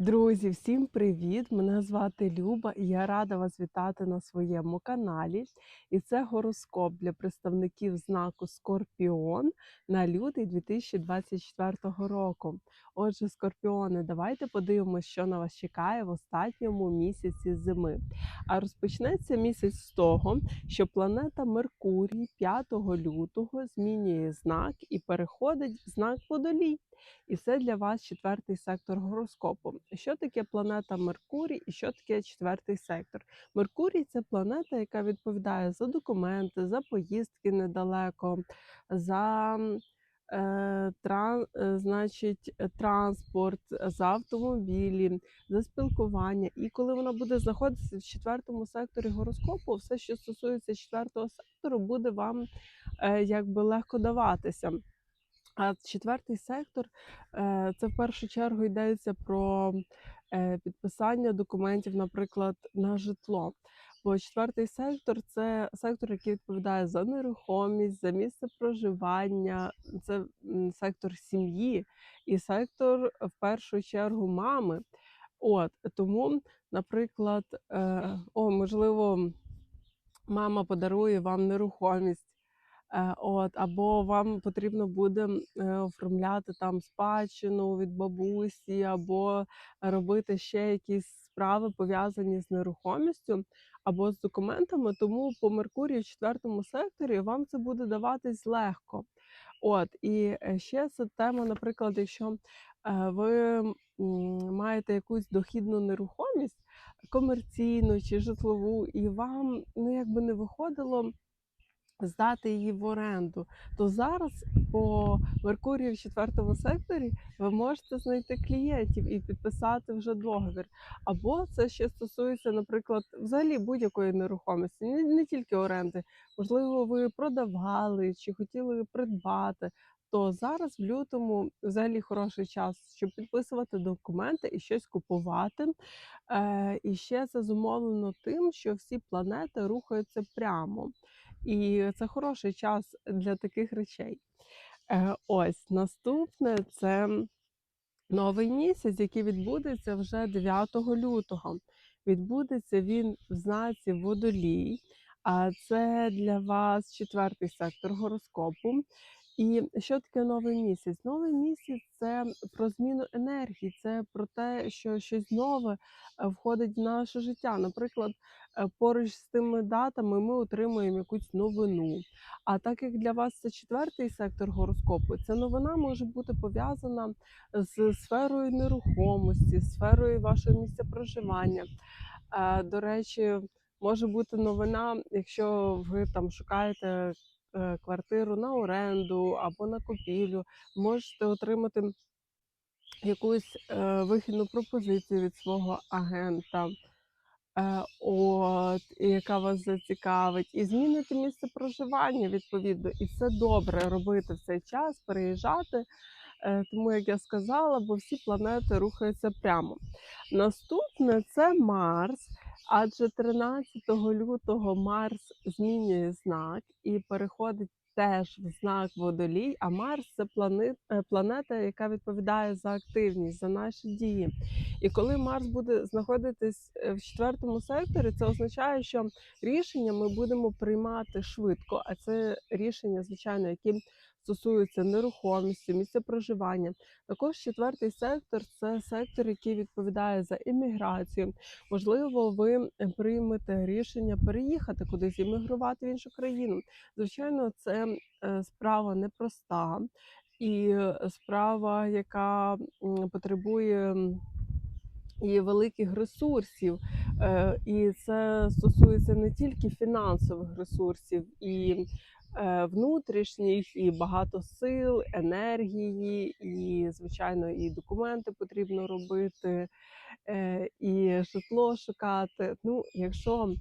Друзі, всім привіт! Мене звати Люба і я рада вас вітати на своєму каналі. І це гороскоп для представників знаку Скорпіон на лютий 2024 року. Отже, скорпіони, давайте подивимося, що на вас чекає в останньому місяці зими. А розпочнеться місяць з того, що планета Меркурій 5 лютого змінює знак і переходить в знак Водолій. І це для вас четвертий сектор гороскопу. Що таке планета Меркурій і що таке четвертий сектор? Меркурій це планета, яка відповідає за документи, за поїздки недалеко, за е, тран, е, значить, е, транспорт, за автомобілі, за спілкування. І коли вона буде знаходитися в четвертому секторі гороскопу, все, що стосується четвертого сектору, буде вам е, якби легко даватися. А четвертий сектор е, це в першу чергу йдеться про е, підписання документів, наприклад, на житло. Бо четвертий сектор це сектор, який відповідає за нерухомість, за місце проживання, це сектор сім'ї і сектор в першу чергу мами. От тому, наприклад, е, о, можливо, мама подарує вам нерухомість. Е, от, або вам потрібно буде е, оформляти там спадщину від бабусі, або робити ще якісь справи пов'язані з нерухомістю або з документами. Тому по Меркурію в четвертому секторі вам це буде даватись легко. От і е, ще це тема, наприклад, якщо ви маєте якусь дохідну нерухомість комерційну чи житлову, і вам ну якби не виходило здати її в оренду, то зараз по Меркурію в четвертому секторі ви можете знайти клієнтів і підписати вже договір. Або це ще стосується, наприклад, взагалі будь-якої нерухомості, не, не тільки оренди. Можливо, ви продавали чи хотіли придбати. То зараз в лютому взагалі хороший час, щоб підписувати документи і щось купувати. Е, І ще це зумовлено тим, що всі планети рухаються прямо. І це хороший час для таких речей. Е, Ось наступне це новий місяць, який відбудеться вже 9 лютого. Відбудеться він в знаці водолій, а це для вас четвертий сектор гороскопу. І що таке новий місяць? Новий місяць це про зміну енергії, це про те, що щось нове е, входить в наше життя. Наприклад, е, поруч з тими датами ми отримуємо якусь новину. А так як для вас це четвертий сектор гороскопу, ця новина може бути пов'язана з сферою нерухомості, сферою вашого місця проживання. Е, До речі, може бути новина, якщо ви там шукаєте квартиру на оренду або на купівлю, можете отримати якусь е, вихідну пропозицію від свого агента. Е, от, яка вас зацікавить, і змінити місце проживання відповідно. І це добре робити в цей час, переїжджати. Е, Тому, як я сказала, бо всі планети рухаються прямо. Наступне це Марс, адже 13 лютого Марс змінює знак і переходить теж в знак водолій. А Марс це е, планета, яка відповідає за активність, за наші дії. І коли Марс буде знаходитись е, в четвертому секторі, це означає, що рішення ми будемо приймати швидко, а це рішення, звичайно, які стосуються нерухомості, місця проживання. Також четвертий сектор це сектор, який відповідає за імміграцію. Можливо, ви приймете рішення переїхати кудись, іммігрувати в іншу країну. Звичайно, це е, справа непроста і е, справа, яка потребує. і великих ресурсів, Е, і це стосується не тільки фінансових ресурсів, і внутрішніх, і багато сил, енергії, і, звичайно, і документи потрібно робити, е, і житло шукати. Ну, якщо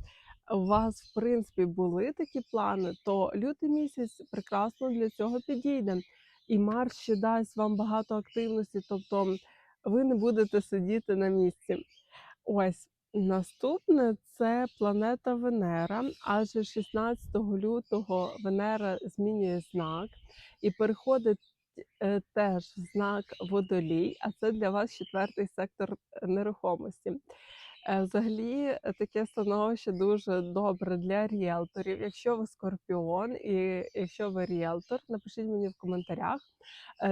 у вас, в принципі, були такі плани, то лютий місяць прекрасно для цього підійде. І Марс ще дасть вам багато активності, тобто ви не будете сидіти на місці. Ось наступне це планета Венера, адже 16 лютого Венера змінює знак і переходить е, теж знак водолій, а це для вас четвертий сектор е, нерухомості. Е, Взагалі, таке становище дуже добре для ріелторів. Якщо ви скорпіон і якщо ви ріелтор, напишіть мені в коментарях.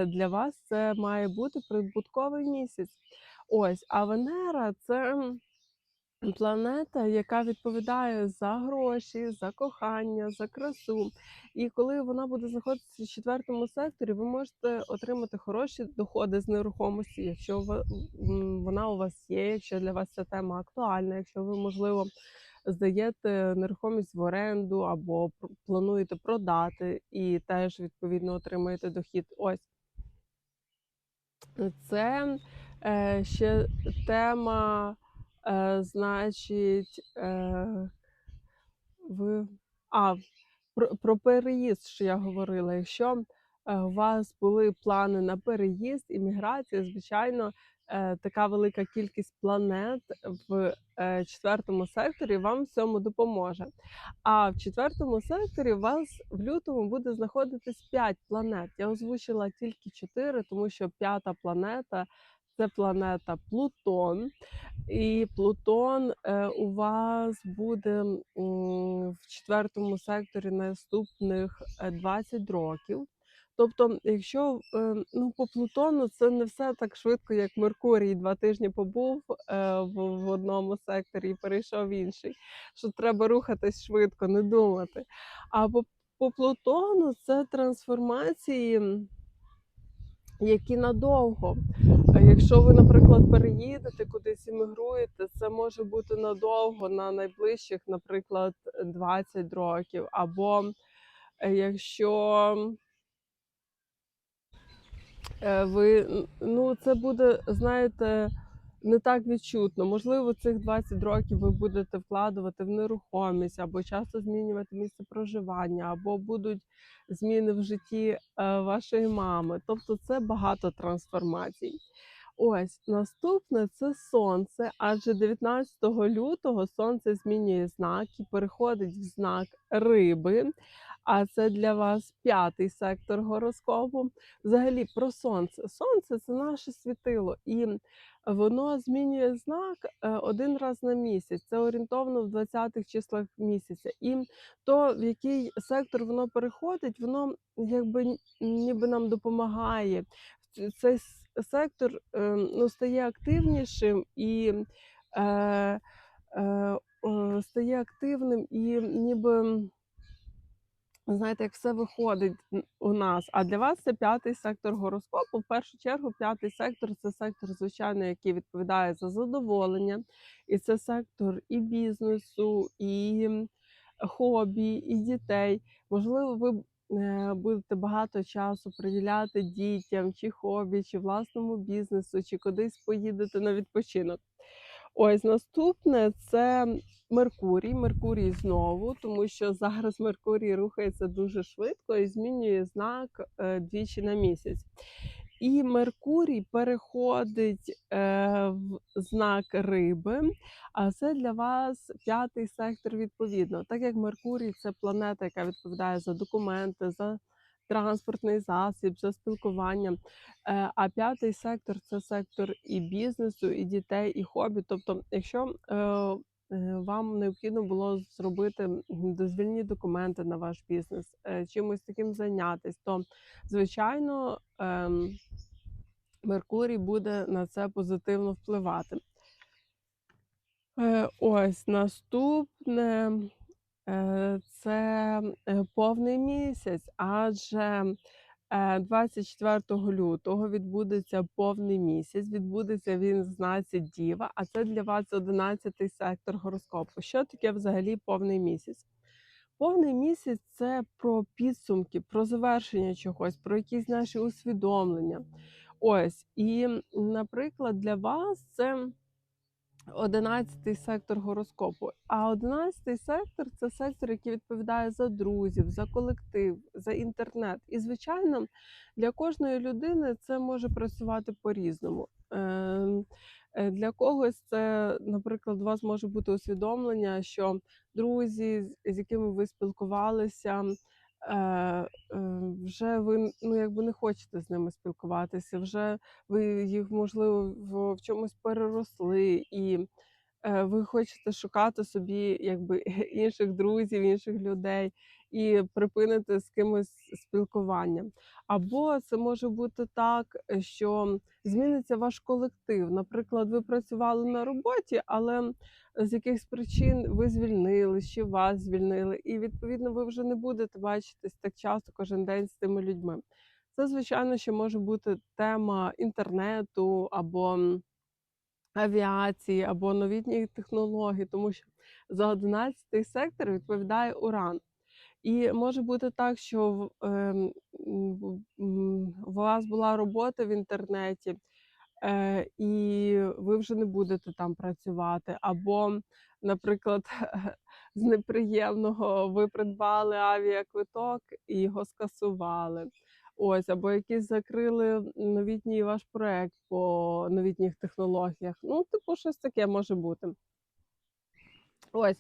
Для вас це має бути прибутковий місяць. Ось, а Венера це планета, яка відповідає за гроші, за кохання, за красу. І коли вона буде знаходитися в четвертому секторі, ви можете отримати хороші доходи з нерухомості, якщо вона у вас є, якщо для вас ця тема актуальна, якщо ви, можливо, здаєте нерухомість в оренду або плануєте продати і теж відповідно отримаєте дохід. Ось це е, ще тема, е, значить, е, ви. А, про, про переїзд, що я говорила. Якщо е, у вас були плани на переїзд, імміграцію, звичайно, е, така велика кількість планет в е, четвертому секторі вам в цьому допоможе. А в четвертому секторі у вас в лютому буде знаходитись 5 планет. Я озвучила тільки 4, тому що п'ята планета це планета Плутон. І Плутон е, у вас буде в четвертому секторі наступних е, 20 років. Тобто, якщо е, ну, по Плутону це не все так швидко, як Меркурій два тижні побув е, в одному секторі і перейшов в інший. Що треба рухатись швидко, не думати. А по, по Плутону це трансформації, які надовго. А Якщо ви, наприклад, переїдете кудись іммігруєте, це може бути надовго, на найближчих, наприклад, 20 років. Або е, якщо е, ви ну, це буде, знаєте, не так відчутно. Можливо, цих 20 років ви будете вкладувати в нерухомість, або часто змінювати місце проживання, або будуть зміни в житті е, вашої мами. Тобто це багато трансформацій. Ось наступне це сонце, адже 19 лютого сонце змінює знак і переходить в знак риби. А це для вас п'ятий сектор гороскопу. Взагалі про сонце. Сонце це наше світило, і воно змінює знак е, один раз на місяць. Це орієнтовно в 20-х числах місяця. І то, в який сектор воно переходить, воно якби ніби нам допомагає. Цей сектор е, ну, стає активнішим і е, е, стає активним і ніби. Знаєте, як все виходить у нас. А для вас це п'ятий сектор гороскопу. В першу чергу, п'ятий сектор це сектор, звичайно, який відповідає за задоволення, і це сектор і бізнесу, і хобі, і дітей. Можливо, ви е, будете багато часу приділяти дітям, чи хобі, чи власному бізнесу, чи кудись поїдете на відпочинок. Ось наступне це Меркурій. Меркурій знову, тому що зараз Меркурій рухається дуже швидко і змінює знак е, двічі на місяць. І Меркурій переходить е, в знак риби, а це для вас п'ятий сектор відповідно. Так як Меркурій це планета, яка відповідає за документи, за транспортний засіб, за спілкування. Е, А п'ятий сектор це сектор і бізнесу, і дітей, і хобі. Тобто, якщо е, е, вам необхідно було зробити дозвільні документи на ваш бізнес, чимось таким зайнятися, то звичайно ем, Меркурій буде на це позитивно впливати. Ось наступне це е, повний місяць, адже е, 24 лютого відбудеться повний місяць. Відбудеться він в знаці Діва, а це для вас 11 сектор гороскопу. Що таке взагалі повний місяць? Повний місяць це про підсумки, про завершення чогось, про якісь наші усвідомлення. Ось, і, наприклад, для вас це 11 сектор гороскопу. А 11 сектор це сектор, який відповідає за друзів, за колектив, за інтернет. І, звичайно, для кожної людини це може працювати по-різному. Ем, е, Для когось це, наприклад, у вас може бути усвідомлення, що друзі, з якими ви спілкувалися, вже ви ну, якби не хочете з ними спілкуватися, вже ви їх, можливо, в чомусь переросли, і е, ви хочете шукати собі якби інших друзів, інших людей і припинити з кимось спілкування. Або це може бути так, е, що зміниться ваш колектив. Наприклад, ви працювали на роботі, але з якихось причин ви звільнились, чи вас звільнили, і відповідно ви вже не будете бачитись так часто кожен день з тими людьми. Це, звичайно, ще може бути тема інтернету або авіації, або новітніх технологій, тому що за 11 сектор відповідає Уран. І може бути так, що ем, у вас була робота в інтернеті, е, і ви вже не будете там працювати. Або, наприклад, з неприємного ви придбали авіаквиток і його скасували. Ось, або якийсь закрили новітній ваш проект по новітніх технологіях. Ну, типу, щось таке може бути. Ось.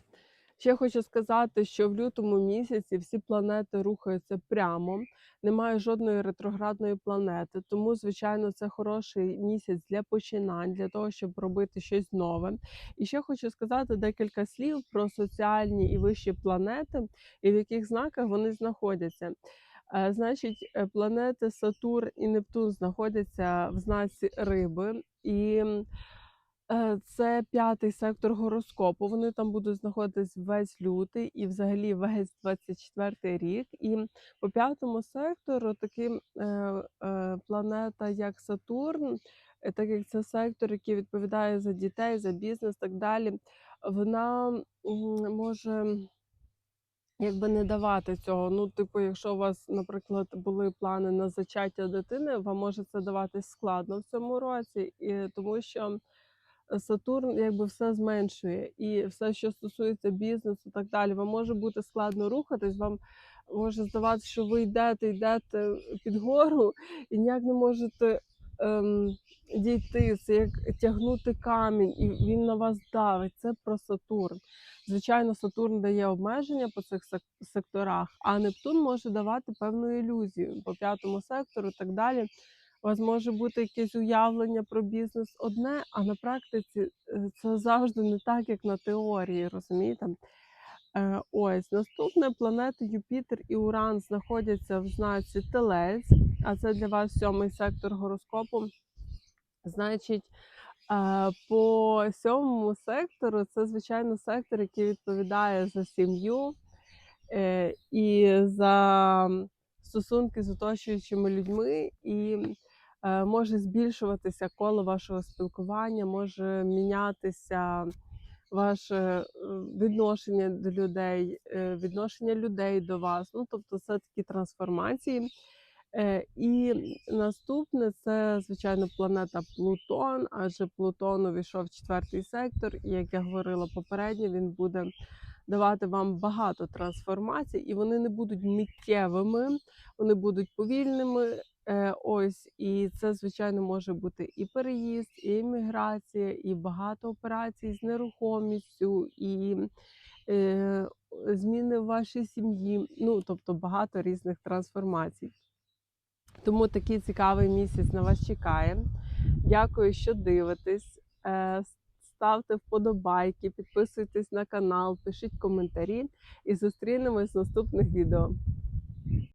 Ще хочу сказати, що в лютому місяці всі планети рухаються прямо, немає жодної ретроградної планети. Тому, звичайно, це хороший місяць для починань, для того, щоб робити щось нове. І ще хочу сказати декілька слів про соціальні і вищі планети, і в яких знаках вони знаходяться. Е, Значить, е, планети Сатурн і Нептун знаходяться в знаці риби, і Це п'ятий сектор гороскопу. Вони там будуть знаходитись весь лютий і взагалі весь 24 рік. І по п'ятому сектору таким е, е, планета, як Сатурн, е, так як це сектор, який відповідає за дітей, за бізнес, так далі. Вона може якби не давати цього. Ну, типу, якщо у вас, наприклад, були плани на зачаття дитини, вам може це даватись складно в цьому році, і тому що. Сатурн якби все зменшує, і все, що стосується бізнесу, так далі, вам може бути складно рухатись. Вам може здаватися, що ви йдете, йдете під гору і ніяк не можете ем, дійти. Це як тягнути камінь, і він на вас давить. Це про Сатурн. Звичайно, Сатурн дає обмеження по цих секторах, а Нептун може давати певну ілюзію по п'ятому сектору і так далі. У вас може бути якесь уявлення про бізнес одне, а на практиці е, це завжди не так, як на теорії, розумієте? Е, Ось наступне планети Юпітер і Уран знаходяться в знаці Телець, а це для вас сьомий сектор гороскопу. Значить, е, по сьомому сектору це звичайно сектор, який відповідає за сім'ю і за стосунки з оточуючими людьми, і може збільшуватися коло вашого спілкування, може мінятися ваше е, відношення до людей, е, відношення людей до вас. Ну, тобто, це такі трансформації. Е, І наступне це, звичайно, планета Плутон, адже Плутон увійшов в четвертий сектор, і як я говорила попередньо, він буде давати вам багато трансформацій, і вони не будуть миттєвими, вони будуть повільними. Е, Ось, і це, звичайно, може бути і переїзд, і еміграція, і багато операцій з нерухомістю, і е, зміни в вашій сім'ї. Ну, тобто багато різних трансформацій. Тому такий цікавий місяць на вас чекає. Дякую, що дивитесь. Ставте вподобайки, підписуйтесь на канал, пишіть коментарі і зустрінемось в наступних відео.